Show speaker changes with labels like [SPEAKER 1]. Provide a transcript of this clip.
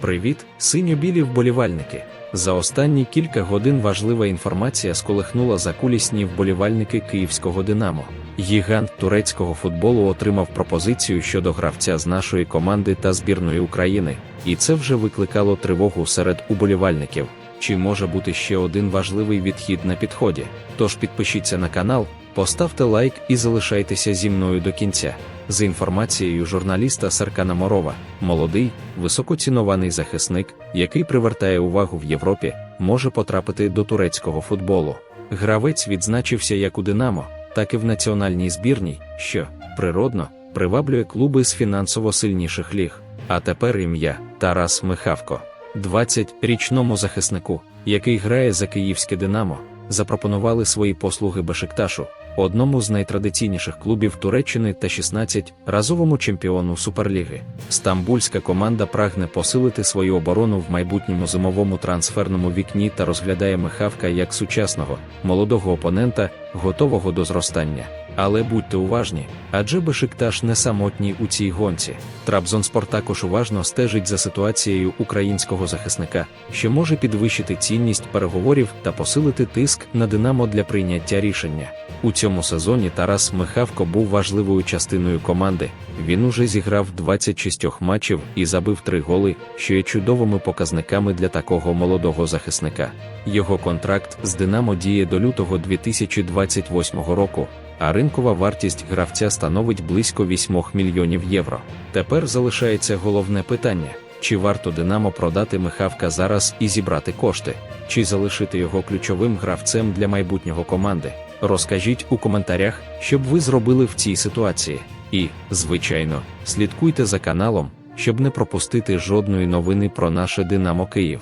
[SPEAKER 1] Привіт, синьо-білі вболівальники! За останні кілька годин важлива інформація сколихнула закулісні вболівальники київського Динамо. Гігант турецького футболу отримав пропозицію щодо гравця з нашої команди та збірної України, і це вже викликало тривогу серед уболівальників. Чи може бути ще один важливий відхід на підході? Тож підпишіться на канал, поставте лайк і залишайтеся зі мною до кінця. За інформацією журналіста Саркана Морова, молодий, високоцінований захисник, який привертає увагу в Європі, може потрапити до турецького футболу. Гравець відзначився як у Динамо, так і в національній збірній, що, природно, приваблює клуби з фінансово сильніших ліг. А тепер ім'я Тарас Михавко. 20-річному захиснику, який грає за київське Динамо, запропонували свої послуги Бешикташу, одному з найтрадиційніших клубів Туреччини та 16-разовому чемпіону Суперліги. Стамбульська команда прагне посилити свою оборону в майбутньому зимовому трансферному вікні та розглядає Михавка як сучасного, молодого опонента, готового до зростання. Але будьте уважні, адже Бешикташ не самотній у цій гонці. Трабзонспор також уважно стежить за ситуацією українського захисника, що може підвищити цінність переговорів та посилити тиск на Динамо для прийняття рішення. У цьому сезоні Тарас Михавко був важливою частиною команди. Він уже зіграв 26 матчів і забив 3 голи, що є чудовими показниками для такого молодого захисника. Його контракт з Динамо діє до лютого 2028 року а ринкова вартість гравця становить близько 8 мільйонів євро. Тепер залишається головне питання: чи варто Динамо продати Михавка зараз і зібрати кошти, чи залишити його ключовим гравцем для майбутнього команди? Розкажіть у коментарях, що б ви зробили в цій ситуації. І, звичайно, слідкуйте за каналом, щоб не пропустити жодної новини про наше Динамо Київ.